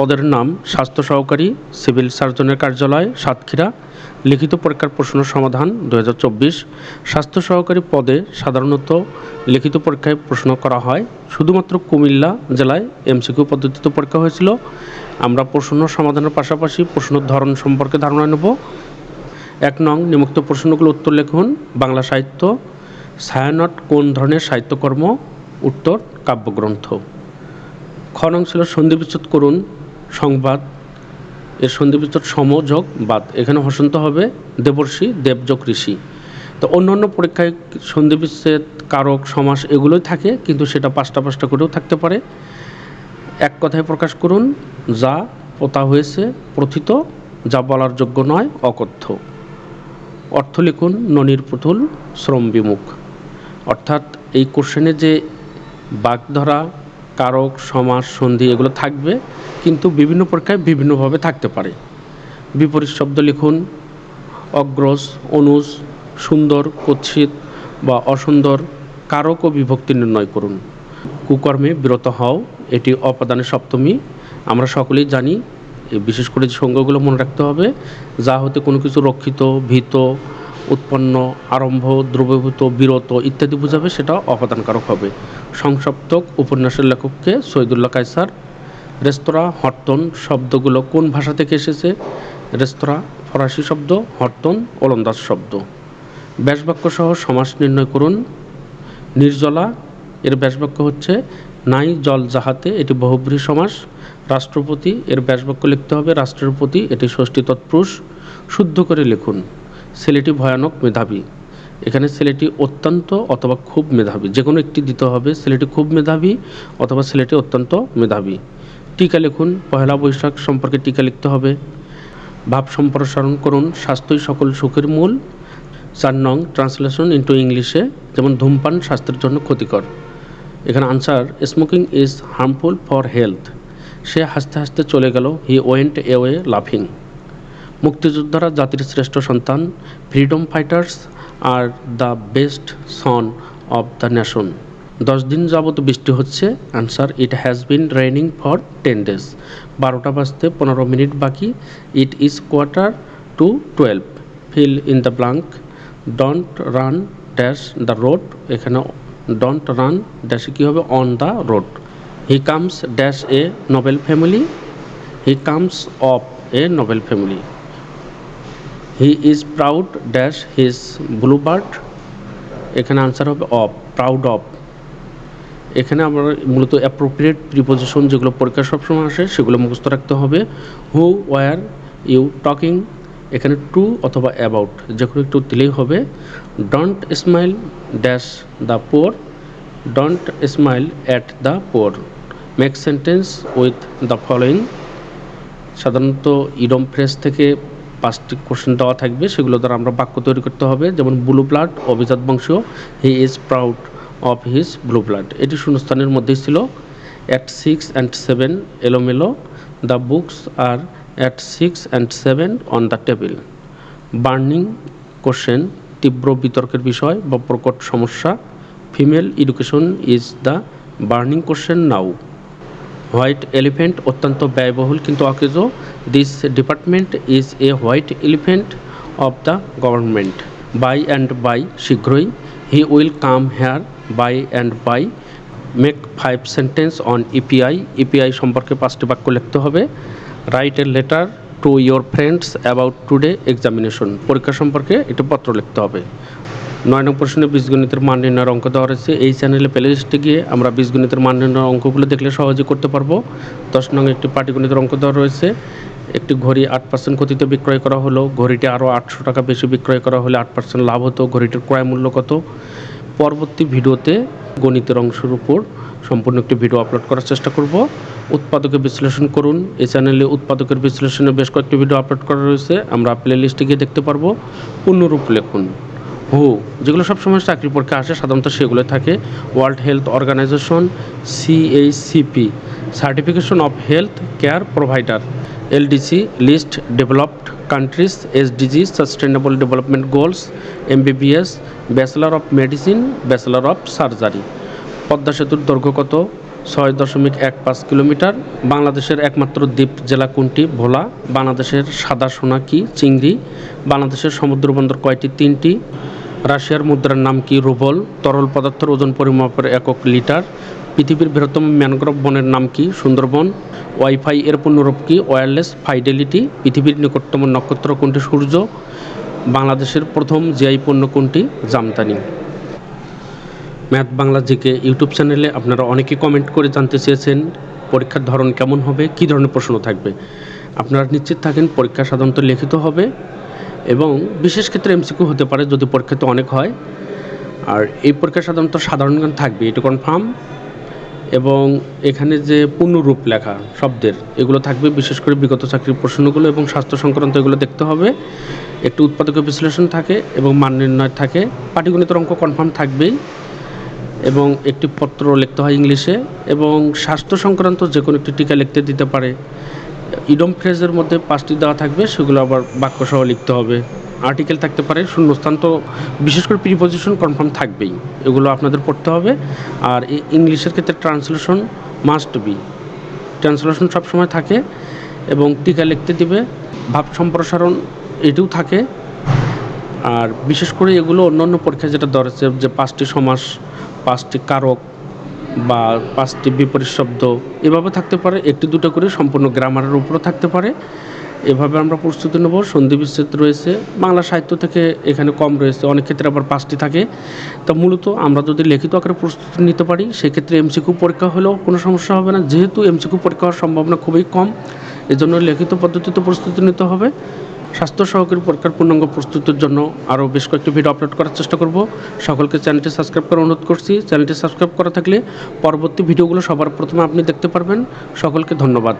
পদের নাম স্বাস্থ্য সহকারী, সিভিল সার্জনের কার্যালয়, সাতক্ষীরা। লিখিত পরীক্ষার প্রশ্ন সমাধান দু হাজার চব্বিশ। স্বাস্থ্য সহকারী পদে সাধারণত লিখিত পরীক্ষায় প্রশ্ন করা হয়। শুধুমাত্র কুমিল্লা জেলায় এমসিকিউ পদ্ধতিতে পরীক্ষা হয়েছিল। আমরা প্রশ্ন সমাধানের পাশাপাশি প্রশ্নের ধরন সম্পর্কে ধারণা নেব। এক নং নিমুক্ত প্রশ্নগুলো উত্তর লিখুন। বাংলা সাহিত্য। ছায়ানট কোন ধরনের সাহিত্যকর্ম? উত্তর কাব্যগ্রন্থ। খ নং ছিল সন্ধিবিচ্ছেদ করুন। সংবাদ, এর সন্ধিবিচ্ছেদ সমযোগ বাদ। এখানে হসন্ত হবে দেবর্ষি, দেবযোগ ঋষি। তো অন্য অন্য পরীক্ষায় সন্ধিবিচ্ছেদ, কারক, সমাস এগুলোই থাকে, কিন্তু সেটা পাঁচটা পাঁচটা করেও থাকতে পারে। এক কথায় প্রকাশ করুন, যা পোতা হয়েছে প্রথিত, যা বলার যোগ্য নয়, অকথ্য। অর্থ লিখুন, ননির পুতুল, শ্রম বিমুখ। অর্থাৎ এই কোশ্চেনে যে বাগধরা কারক সমাস সন্ধি এগুলো থাকবে, কিন্তু বিভিন্ন পরীক্ষায় বিভিন্নভাবে থাকতে পারে। বিপরীত শব্দ লিখুন, অগ্রজ, অনুজ, সুন্দর, কুৎসিত বা অসুন্দর, কারক ও বিভক্তি নির্ণয় করুন। কুকর্মে বিরত হও, এটি অপাদানের সপ্তমী। আমরা সকলেই জানি বিশেষ করে যে সংজ্ঞাগুলো মনে রাখতে হবে যা হতে কোনো কিছু রক্ষিত, ভীত উৎপন্ন, আরম্ভ, দ্রবীভূত, বিরত ইত্যাদি বোঝাবে, সেটা অপাদানকারক হবে। সংসপ্তক উপন্যাসের লেখককে সৈদুল্লাহ কায়সার, রেস্তোরাঁ, হরতন শব্দগুলো কোন ভাষা থেকে এসেছে? রেস্তোরাঁ ফরাসি শব্দ, হরতন ওলন্দাজ শব্দ। ব্যাসবাক্য সহ সমাস নির্ণয় করুন। নির্জলা এর ব্যাসবাক্য হচ্ছে, নাই জল যাহাতে, এটি বহুব্রী সমাস। রাষ্ট্রপতি, এর ব্যাসবাক্য লিখতে হবে, রাষ্ট্রের প্রতি এটি ষষ্ঠী তৎপুরুষ শুদ্ধ করে লিখুন। ছেলেটি ভয়ানক মেধাবী। এখানে ছেলেটি অত্যন্ত অথবা খুব মেধাবী। যে কোনো একটি দিতে হবে, ছেলেটি খুব মেধাবী অথবা ছেলেটি অত্যন্ত মেধাবী। টিকা লিখুন, পহেলা বৈশাখ সম্পর্কে টিকা লিখতে হবে। ভাব সম্প্রসারণ করুন, স্বাস্থ্যই সকল সুখের মূল। চার নং, ট্রান্সলেশন ইন্টু ইংলিশে যেমন ধূমপান স্বাস্থ্যের জন্য ক্ষতিকর। এখানে answer smoking is harmful for health সে হাসতে হাসতে চলে গেল হি ওয়েন্ট এওয়ে লাফিং মুক্তিযোদ্ধারা জাতির শ্রেষ্ঠ সন্তান freedom fighters are the best son of the nation দশ দিন যাবত বৃষ্টি হচ্ছে। Answer it has been raining for ten days বারোটা বাজতে পনেরো মিনিট বাকি। It is quarter to twelve fill in the blank don't run dash the road এখানে ডন্ট রান ড্যাশে কী হবে? On the road he comes dash a noble family he comes of a noble family he is proud dash his blue bird এখানে answer হবে of proud of এখানে আমরা মূলত appropriate preposition যেগুলো পরীক্ষা সবসময় আসে, সেগুলো মুখস্থ রাখতে হবে। হু ওয়ার ইউ টকিং এখানে টু অথবা অ্যাবাউট যে কোনো একটু দিলেই হবে। Don't smile dash the poor don't smile at the poor make sentence with the following সাধারণত ইডম ফ্রেস থেকে পাঁচটি কোশ্চেন দেওয়া থাকবে, সেগুলো দ্বারা আমরা বাক্য তৈরি করতে হবে, যেমন ব্লু ব্লাড অভিজাত বংশ he is proud of his blue blood এটি শূন্যস্থানের মধ্যেই ছিল। অ্যাট সিক্স অ্যান্ড সেভেন এলোমেলো। The books are at six and seven on the table burning question তীব্র বিতর্কের বিষয় বা প্রকট সমস্যা। Female education is the burning question now white elephant অত্যন্ত ব্যয়বহুল কিন্তু অকেজ this department is a white elephant of the government by and by শীঘ্রই he will come here by and by make five sentence on EPI EPI সম্পর্কে পাঁচটি বাক্য লিখতে হবে। Write a letter to your friends about today examination পরীক্ষা সম্পর্কে একটি পত্র লিখতে হবে। নয় নং প্রশ্নে বীজগণিতের মান নির্ণয়ের অঙ্ক দেওয়া রয়েছে। এই চ্যানেলে প্লে লিস্টে গিয়ে আমরা বীজগণিতের মান নির্ণয়ের অঙ্কগুলো দেখলে সহজে করতে পারব। দশ নং একটি পাটিগণিতের অঙ্ক দেওয়া রয়েছে। একটি ঘড়ি আট পার্সেন্ট ক্ষতিতে বিক্রয় করা হলো, ঘড়িটি আরও আটশো টাকা বেশি বিক্রয় করা হলে আট পার্সেন্ট লাভ হতো, ঘড়িটির ক্রয় মূল্য কত? পরবর্তী ভিডিওতে গণিতের অংশের উপর সম্পূর্ণ একটি ভিডিও আপলোড করার চেষ্টা করব। উৎপাদকের বিশ্লেষণ করুন। এই চ্যানেলে উৎপাদকের বিশ্লেষণে বেশ কয়েকটি ভিডিও আপলোড করা রয়েছে। আমরা প্লে লিস্টে গিয়ে দেখতে পারব। পূর্ণরূপ লিখুন। হু, যেগুলো সবসময় চাকরি পরীক্ষা আসে, সাধারণত সেগুলো থাকে। World health organization CHCP certification of health care provider LDC list developed countries SDG sustainable development goals MBBS bachelor of medicine bachelor of surgery Padma সেতুর দৈর্ঘ্য কত? ছয় দশমিক এক পাঁচ কিলোমিটার। বাংলাদেশের একমাত্র দ্বীপ জেলা কোনটি? ভোলা। বাংলাদেশের সাদা সোনা কি? চিংড়ি। বাংলাদেশের সমুদ্রবন্দর কয়টি? তিনটি। রাশিয়ার মুদ্রার নাম কি রুবল? তরল পদার্থের ওজন পরিমাপের একক লিটার। পৃথিবীর বৃহত্তম ম্যানগ্রোভ বনের নাম কি সুন্দরবন? ওয়াইফাই এর পূর্ণরূপ কি ওয়্যারলেস ফাইডেলিটি? পৃথিবীর নিকটতম নক্ষত্র কোনটি সূর্য? বাংলাদেশের প্রথম জিআই পণ্য কোনটি? Jamdani math Bangla GK YouTube চ্যানেলে আপনারা অনেকে কমেন্ট করে জানতে চেয়েছেন, পরীক্ষার ধরন কেমন হবে? কী ধরনের প্রশ্ন থাকবে? আপনারা নিশ্চিত থাকেন পরীক্ষা সাধারণত লিখিত হবে। এবং বিশেষ ক্ষেত্রে এমসিকিউ হতে পারে যদি পরীক্ষাতে অনেক হয়। আর এই পরীক্ষা সাধারণত সাধারণ জ্ঞান থাকবে, এটা কনফার্ম এবং এখানে যে পূর্ণরূপ লেখা শব্দের, এগুলো থাকবে বিশেষ করে বিগত চাকরির প্রশ্নগুলো এবং স্বাস্থ্য সংক্রান্ত এগুলো দেখতে হবে। একটু উৎপাদক বিশ্লেষণ থাকে এবং মান নির্ণয় থাকে, পাটিগণিতের অঙ্ক কনফার্ম থাকবেই। এবং একটি পত্র লিখতে হয় ইংলিশে এবং স্বাস্থ্য সংক্রান্ত যে কোনো একটি টিকা লিখতে দিতে পারে। ইডম ফ্রেজের মধ্যে পাঁচটি দেওয়া থাকবে, সেগুলো আবার বাক্যসহ লিখতে হবে। আর্টিকেল থাকতে পারে, শূন্যস্থান তো বিশেষ করে প্রিপোজিশন কনফার্ম থাকবেই, এগুলো আপনাদের পড়তে হবে। আর ইংলিশের ক্ষেত্রে ট্রান্সলেশন মাস্ট বি ট্রান্সলেশন সবসময় থাকে এবং টিকা লিখতে দিবে, ভাব সম্প্রসারণ এটিও থাকে। আর বিশেষ করে এগুলো অন্যান্য পরীক্ষায় যেটা ধরেছে যে পাঁচটি সমাস, পাঁচটি কারক বা পাঁচটি বিপরীত শব্দ এভাবে থাকতে পারে, একটি দুটো করে সম্পূর্ণ গ্রামারের উপরও থাকতে পারে। এভাবে আমরা প্রস্তুতি নেব, সন্ধি বিচ্ছেদ রয়েছে, বাংলা সাহিত্য থেকে এখানে কম রয়েছে, অনেক ক্ষেত্রে আবার পাঁচটি থাকে। তো মূলত আমরা যদি লিখিত আকারে প্রস্তুতি নিতে পারি, সেক্ষেত্রে এমসিকিউ পরীক্ষা হলেও কোনো সমস্যা হবে না, যেহেতু এমসিকিউ পরীক্ষা হওয়ার সম্ভাবনা খুবই কম। এজন্য লিখিত পদ্ধতিতে প্রস্তুতি নিতে হবে। স্বাস্থ্য সহকারী পরীক্ষার পূর্ণাঙ্গ প্রস্তুতির জন্য আরও বেশ কয়েকটি ভিডিও আপলোড করার চেষ্টা করব। সকলকে চ্যানেলটি সাবস্ক্রাইব করে অনুরোধ করছি। চ্যানেলটি সাবস্ক্রাইব করা থাকলে পরবর্তী ভিডিওগুলো সবার প্রথমে আপনি দেখতে পারবেন। সকলকে ধন্যবাদ।